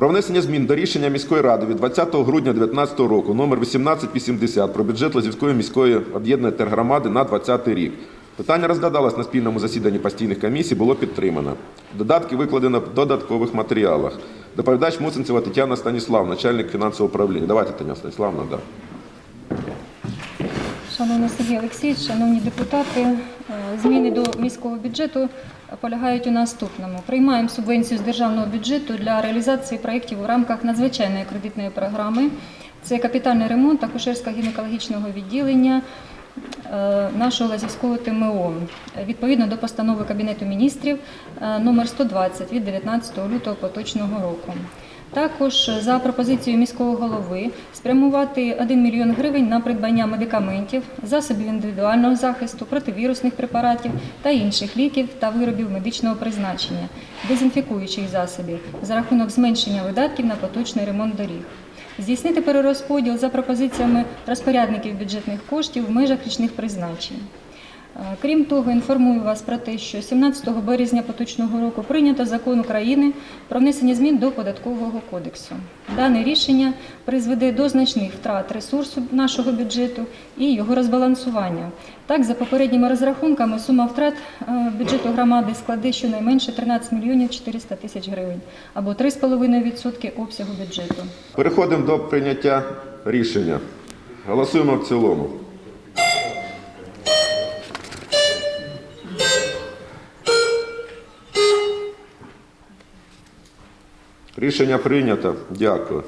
Про внесення змін до рішення міської ради від 20 грудня 2019 року номер 1880 про бюджет Лозівської міської об'єднаної тергромади на 2020 рік. Питання розглядалось на спільному засіданні постійних комісій, було підтримано. Додатки викладено в додаткових матеріалах. Доповідач Муцинцева Тетяна Станіславна, начальник фінансового управління. Давайте, Тетяна Станіславна, да. Шановний Сергій Олексійович, шановні депутати, е, зміни до міського бюджету полягають у наступному. Приймаємо субвенцію з державного бюджету для реалізації проєктів у рамках надзвичайної кредитної програми. Це капітальний ремонт акушерсько-гінекологічного відділення е, нашого Лазівського ТМО відповідно до постанови Кабінету міністрів е, номер 120 від 19 лютого поточного року. Також за пропозицією міського голови спрямувати 1 мільйон гривень на придбання медикаментів, засобів індивідуального захисту, противірусних препаратів та інших ліків та виробів медичного призначення, дезінфікуючих засобів за рахунок зменшення видатків на поточний ремонт доріг. Здійснити перерозподіл за пропозиціями розпорядників бюджетних коштів в межах річних призначень. Е, Крім того, інформую вас про те, що 17 березня поточного року прийнято закон України про внесення змін до податкового кодексу. Дане рішення призведе до значних втрат ресурсу нашого бюджету і його розбалансування. Так, за попередніми розрахунками, сума втрат е, бюджету громади складе щонайменше 13 мільйонів 400 тисяч гривень або 3,5% обсягу бюджету. Переходимо до прийняття рішення. Голосуємо в цілому. Рішення прийнято. Дякую.